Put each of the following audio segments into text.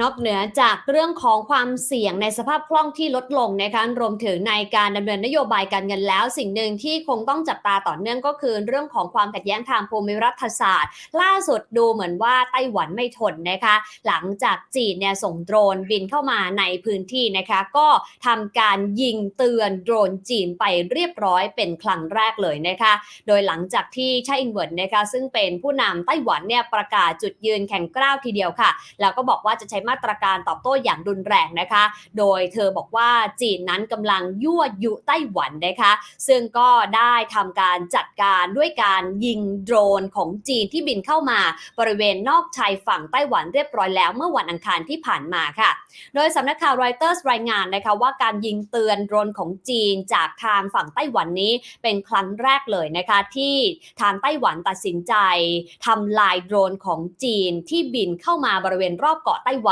นอกเหนือจากเรื่องของความเสี่ยงในสภาพคล่องที่ลดลงนะคะรวมถึงในการดำเนินนโยบายการเงินแล้ว สิ่งหนึ่งที่คงต้องจับตาต่อเนื่องก็คือ เรื่องของความขัดแย้งทางภูมิรัฐศาสตร์ ล่าสุดดูเหมือนว่าไต้หวันไม่ทนนะคะ หลังจากจีนเนี่ยส่งโดรนบินเข้ามาในพื้นที่นะคะ ก็ทำการยิงเตือนโดรนจีนไปเรียบร้อยเป็นครั้งแรกเลยนะคะ โดยหลังจากที่ไช่อิงเวินนะคะซึ่งเป็นผู้นำไต้หวันเนี่ยประกาศจุดยืนแข็งกร้าวทีเดียวค่ะ แล้วก็บอกว่าจะใช้มาตรการตอบโต้อย่างรุนแรงนะคะ โดยเธอบอกว่าจีนนั้นกำลังยั่วยุไต้หวันนะคะ ซึ่งก็ได้ทำการจัดการด้วยการยิงโดรนของจีนที่บินเข้ามาบริเวณนอกชายฝั่งไต้หวันเรียบร้อยแล้วเมื่อวันอังคารที่ผ่านมาค่ะ โดยสำนักข่าวรอยเตอร์สรายงานนะคะว่าการยิงเตือนโดรนของจีนจากทางฝั่งไต้หวันนี้เป็นครั้งแรกเลยนะคะ ที่ทางไต้หวันตัดสินใจทำลายโดรนของจีนที่บินเข้ามาบริเวณรอบเกาะไต้หวัน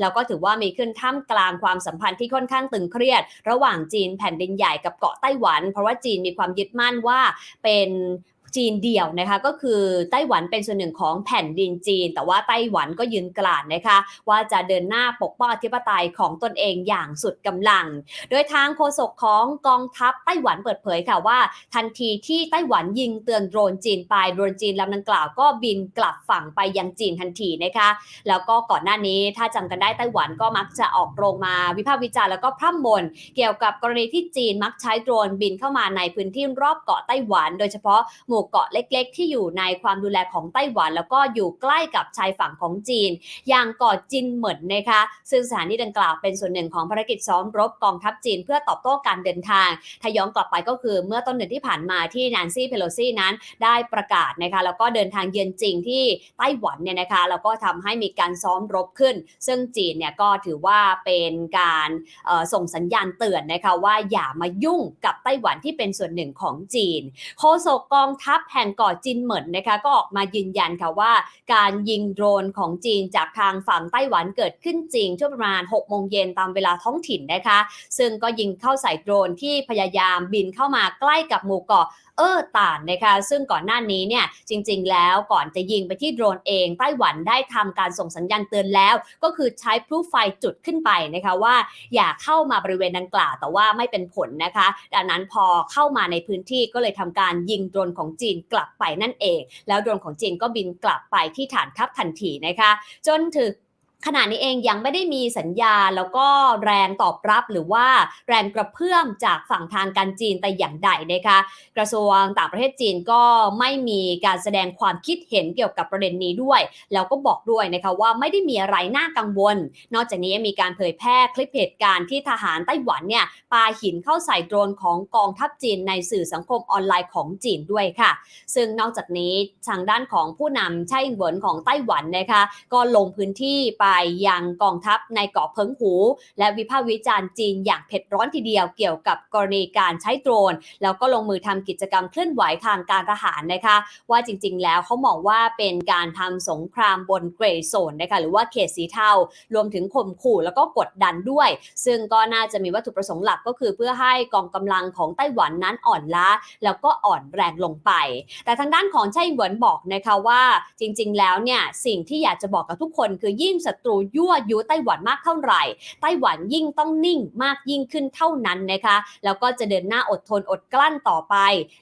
แล้วก็ถือว่ามีขึ้นท่ามกลางความสัมพันธ์ที่ค่อนข้างตึงเครียด ระหว่างจีนแผ่นดินใหญ่กับเกาะไต้หวัน เพราะว่าจีนมีความยึดมั่นว่าเป็น จีนเดี่ยวนะคะก็คือไต้หวันเป็นส่วนหนึ่งของแผ่นดินจีน แต่ว่าไต้หวันก็ยืนกลานนะคะว่าจะเดินหน้าปกป้องอธิปไตยของตนเองอย่างสุดกำลัง โดยทางโฆษกของกองทัพไต้หวันเปิดเผยค่ะว่า ทันทีที่ไต้หวันยิงเตือนโดรนจีนไปโดรนจีนลำดังกล่าวก็บินกลับฝั่งไปยังจีนทันทีนะคะแล้วก็ก่อนหน้านี้ถ้าจำกันได้ไต้หวันก็มักจะออกโรงมาวิพากษ์วิจารณ์แล้วก็พร่ำบ่นเกี่ยวกับกรณีที่จีนมักใช้โดรนบินเข้ามาในพื้นที่รอบเกาะไต้หวัน โดยเฉพาะหมู่เกาะเล็ก ๆ ที่อยู่ในความดูแลของไต้หวัน แล้วก็อยู่ใกล้กับชายฝั่งของจีน อย่างเกาะจินเหมินนะคะ ซึ่งสถานที่ดังกล่าวเป็นส่วนหนึ่งของภารกิจซ้อมรบกองทัพจีน เพื่อตอบโต้การเดินทาง ถ้าย้อนกลับไปก็คือเมื่อต้นเดือนที่ผ่านมาที่นนซี่เพโลซีนั้นได้ประกาศนะคะแล้วก็เดินทางเยือนจริงที่ไต้หวันเนี่ยนะคะแล้วก็ทำให้มีการซ้อมรบขึ้น ซึ่งจีนเนี่ยก็ถือว่าเป็นการส่งสัญญาณเตือนนะคะว่าอย่ามายุ่งกับไต้หวันที่เป็นส่วนหนึ่งของจีน โฆษกกองทัทัพแห่งเกาะจินเหมินนะคะก็ออกมายืนยันค่ะว่า การยิงโดรนของจีนจากทางฝั่งไต้หวันเกิดขึ้นจริงช่วงประมาณ 6 โมงเย็นตามเวลาท้องถิ่นนะคะ ซึ่งก็ยิงเข้าใส่โดรนที่พยายามบินเข้ามาใกล้กับหมู่เกาะเออต่านนะคะซึ่งก่อนหน้านี้เนี่ยจริง ๆ แล้วก่อนจะยิงไปที่โดรนเองไต้หวันได้ทำการส่งสัญญาณเตือนแล้ว ก็คือใช้พลุไฟจุดขึ้นไปนะคะว่า อย่าเข้ามาบริเวณดังกล่าวแต่ว่าไม่เป็นผลนะคะ ดังนั้นพอเข้ามาในพื้นที่ก็เลยทำการยิงโดรนของจีนกลับไปนั่นเอง แล้วโดรนของจีนก็บินกลับไปที่ฐานทัพทันทีนะคะ จนถึง ขณะนี้เองยังไม่ได้มีสัญญาแล้วก็แรงตอบรับหรือว่าแรงกระเพื่อมจากฝั่งทางการจีนแต่อย่างใดนะคะกระทรวงต่างประเทศจีนก็ไม่มีการแสดงความคิดเห็นเกี่ยวกับประเด็นนี้ด้วย แล้วก็บอกด้วยนะคะว่าไม่ได้มีอะไรน่ากังวล นอกจากนี้ยังมีการเผยแพร่คลิปเหตุการณ์ที่ทหารไต้หวันเนี่ยปาหินเข้าใส่โดรนของกองทัพจีนในสื่อสังคมออนไลน์ของจีนด้วยค่ะ ซึ่งนอกจากนี้ทางด้านของผู้นำไช่อิงเหวินของไต้หวันนะคะก็ลงพื้นที่ไปยังกองทัพในเกาะเพิงหู และวิพากษ์วิจารณ์จีนอย่างเผ็ดร้อนทีเดียวเกี่ยวกับกรณีการใช้โดรน แล้วก็ลงมือทำกิจกรรมเคลื่อนไหวทางการทหารนะคะ ว่าจริงๆ แล้วเขามองว่าเป็นการทำสงครามบนเกรย์โซนนะคะหรือว่าเขตสีเทารวมถึงข่มขู่แล้วก็กดดันด้วย ซึ่งก็น่าจะมีวัตถุประสงค์หลักก็คือเพื่อให้กองกำลังของไต้หวันนั้นอ่อนล้า แล้วก็อ่อนแรงลงไป แต่ทางด้านของไช่หวนบอกนะคะว่าจริง ๆ แล้วเนี่ยสิ่งที่อยากจะบอกกับทุกคนคือยิ่งศัตรูยั่วยุไต้หวันมากเท่าไหร่ ไต้หวันยิ่งต้องนิ่งมากยิ่งขึ้นเท่านั้นนะคะ แล้วก็จะเดินหน้าอดทนอดกลั้นต่อไป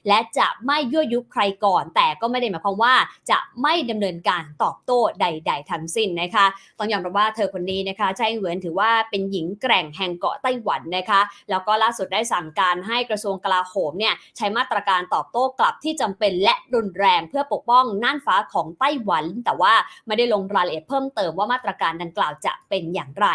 และจะไม่ยั่วยุใครก่อน แต่ก็ไม่ได้หมายความว่าจะไม่ดำเนินการตอบโต้ใด ๆ ทั้งสิ้นนะคะ ต้องยอมรับว่าเธอคนนี้นะคะไช่เหวินถือว่าเป็นหญิงแกร่งแห่งเกาะไต้หวันนะคะ แล้วก็ล่าสุดได้สั่งการให้กระทรวงกลาโหมเนี่ยใช้มาตรการตอบโต้กลับที่จำเป็นและรุนแรงเพื่อปกป้องน่านฟ้าของไต้หวัน แต่ว่าไม่ได้ลงรายละเอียดเพิ่มเติมว่ามาตรการดังกล่าวจะเป็นอย่างไร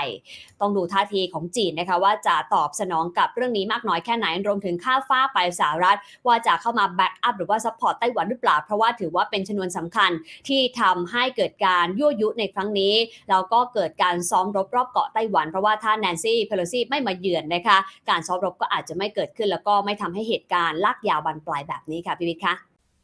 ต้องดูท่าทีของจีนนะคะว่าจะตอบสนองกับเรื่องนี้มากน้อยแค่ไหนรวมถึงค่าฟ้าไปสหรัฐ ว่าจะเข้ามาแบ็กอัพหรือว่าซัพพอร์ตไต้หวันหรือเปล่า เพราะว่าถือว่าเป็นชนวนสำคัญที่ทำให้เกิดการยั่วยุในครั้งนี้แล้วก็เกิดการซ้อมรบรอบเกาะไต้หวัน เพราะว่าถ้าแนนซี่เพโลซีไม่มาเยือนนะคะการซ้อมรบก็อาจจะไม่เกิดขึ้นแล้วก็ไม่ทำให้เหตุการณ์ลากยาวบานปลายแบบนี้ค่ะพี่วิทย์คะ